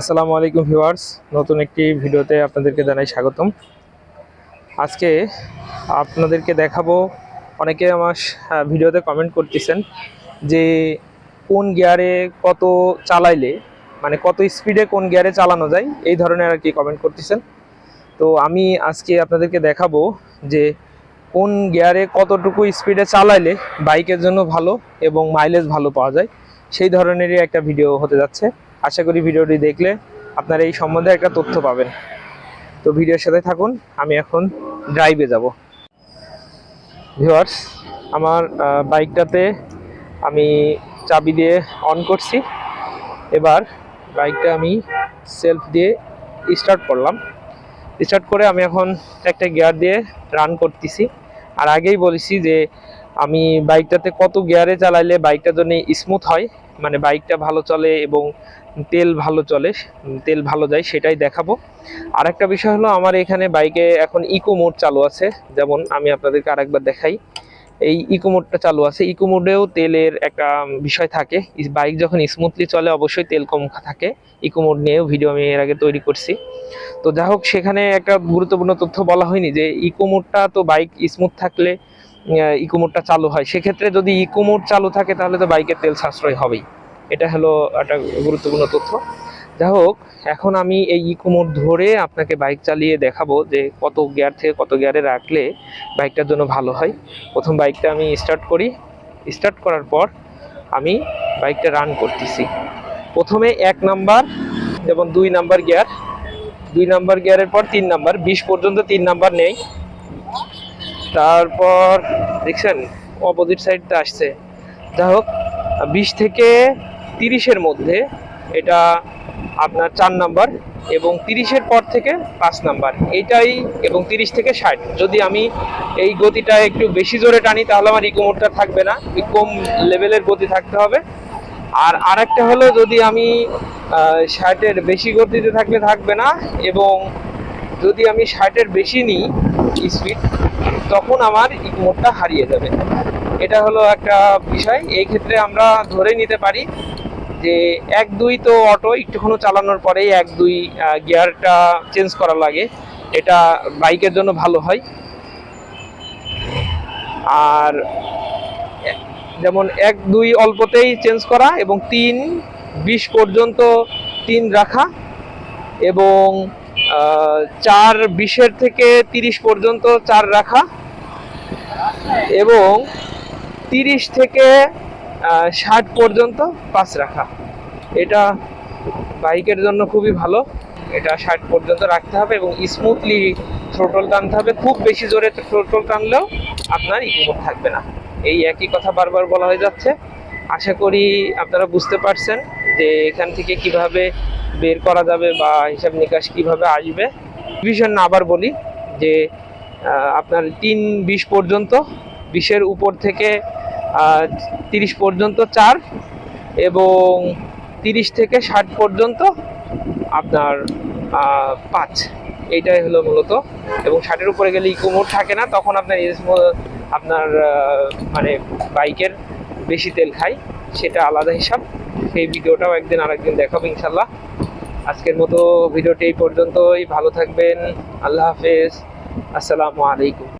আসসালামু আলাইকুম ভিউয়ার্স, নতুন একটি ভিডিওতে আপনাদেরকে জানাই স্বাগতম। আজকে আপনাদেরকে দেখাবো, অনেকে আমার ভিডিওতে কমেন্ট করতেছেন যে কোন গিয়ারে কত চালাইলে মানে কত স্পিডে কোন গিয়ারে চালানো যায়, এই ধরনের আর কি কমেন্ট করতেছেন। তো আমি আজকে আপনাদেরকে দেখাবো যে কোন গিয়ারে কতটুকু স্পিডে চালাইলে বাইকের জন্য ভালো এবং মাইলেজ ভালো পাওয়া যায়, সেই ধরনেরই একটা ভিডিও হতে যাচ্ছে। আশা করি ভিডিওটি দেখলে আপনারা এই সম্বন্ধে একটা তথ্য পাবেন। তো ভিডিওর সাথে থাকুন, আমি এখন ড্রাইভে যাব। ভিওয়ার্স আমার বাইকটাতে আমি চাবি দিয়ে অন করছি। এবার বাইকটা আমি সেলফ দিয়ে স্টার্ট করলাম। স্টার্ট করে আমি এখন একটা গিয়ার দিয়ে রান করতেছি। আর আগেই বলেছি যে আমি বাইকটাতে কত গিয়ারে চালাইলে বাইকটা জন্য স্মুথ হয়। মানে বাইকটা ভালো চলে এবং তেল ভালো চলে, তেল ভালো যায়, সেটাই দেখাবো। আর একটা বিষয় হলো, আমার এখানে বাইকে এখন ইকো মোড চালু আছে। যেমন আমি আপনাদেরকে আরেকবার দেখাই। এই ইকো মোডটা চালু আছে। ইকো মোডেও তেলের একটা বিষয় থাকে। বাইক যখন স্মুথলি চলে, অবশ্যই তেল কম থাকে। ইকো মোড নিয়েও ভিডিও আমি এর আগে তৈরি করছি। তো যাই হোক, সেখানে একটা গুরুত্বপূর্ণ তথ্য বলা হয়নি যে, ইকো মোডটা তো বাইক স্মুথ থাকলে ইকো মোডটা চালু হয়। সেক্ষেত্রে যদি ইকো মোড চালু থাকে, তাহলে তো বাইকের তেল সাশ্রয় হবেই। এটা হলো একটা গুরুত্বপূর্ণ তথ্য। যাই হোক, এখন আমি এই ইকো মোড ধরে আপনাকে বাইক চালিয়ে দেখাবো যে কত গিয়ার থেকে কত গিয়ারে রাখলে বাইকটার জন্য ভালো হয়। প্রথম বাইকটা আমি স্টার্ট করি। স্টার্ট করার পর আমি বাইকটা রান করতেছি। প্রথমে এক নাম্বার যেমন দুই নাম্বার গিয়ার। দুই নাম্বার গিয়ারের পর তিন নাম্বার। বিশ পর্যন্ত তিন নাম্বার নেই। তারপর দেখছেন অপোজিট সাইডটা আসছে। যাই হোক, বিশ থেকে তিরিশের মধ্যে এটা আপনার চার নাম্বার এবং তিরিশের পর থেকে পাঁচ নাম্বার। এটাই এবং তিরিশ থেকে ষাট। যদি আমি এই গতিটা একটু বেশি জোরে টানি, তাহলে আমার ইকোমোটটা থাকবে না। কম লেভেলের গতি থাকতে হবে। আর আরেকটা হলো, যদি আমি ষাটের বেশি গতিতে থাকলে থাকবে না এবং যদি আমি ষাটের বেশি নিই স্পিড তখন আমার ইকোমোটটা হারিয়ে যাবে। এটা হলো একটা বিষয়। এই ক্ষেত্রে আমরা ধরে নিতে পারি যে এক দুই তো অটো একটুখানি চালানোর পরেই এক দুই গিয়ারটা চেঞ্জ করা লাগে। এটা বাইকের জন্য ভালো হয়। আর যেমন এক দুই অল্পতেই চেঞ্জ করা এবং তিন, বিশ পর্যন্ত তিন রাখা এবং চার বিশের থেকে তিরিশ পর্যন্ত চার রাখা এবং তিরিশ থেকে ষাট পর্যন্ত পাঁচ রাখা। এটা বাইকের জন্য খুবই ভালো। এটা ষাট পর্যন্ত রাখতে হবে এবং স্মুথলি থ্রোটল টানতে হবে। খুব বেশি জোরে থ্রোটল টানলেও আপনার ইকোমোড থাকবে না। এই একই কথা বারবার বলা হয়ে যাচ্ছে। আশা করি আপনারা বুঝতে পারছেন যে এখান থেকে কীভাবে বের করা যাবে বা হিসাব নিকাশ কীভাবে আসবে। ডিভিশন আবার বলি যে আপনার তিন বিশ পর্যন্ত, বিশের উপর থেকে তিরিশ পর্যন্ত চার এবং তিরিশ থেকে ষাট পর্যন্ত আপনার পাঁচ। এইটাই হলো মূলত। এবং ষাটের উপরে গেলে ইকো মোড থাকে না, তখন আপনার আপনার মানে বাইকের বেশি তেল খায়, সেটা আলাদা হিসাব। সেই ভিডিওটাও একদিন আরেকদিন দেখাবো ইনশাল্লাহ আজকের মতো ভিডিওটি এই পর্যন্তই। ভালো থাকবেন। আল্লাহ হাফেজ। আসসালামু আলাইকুম।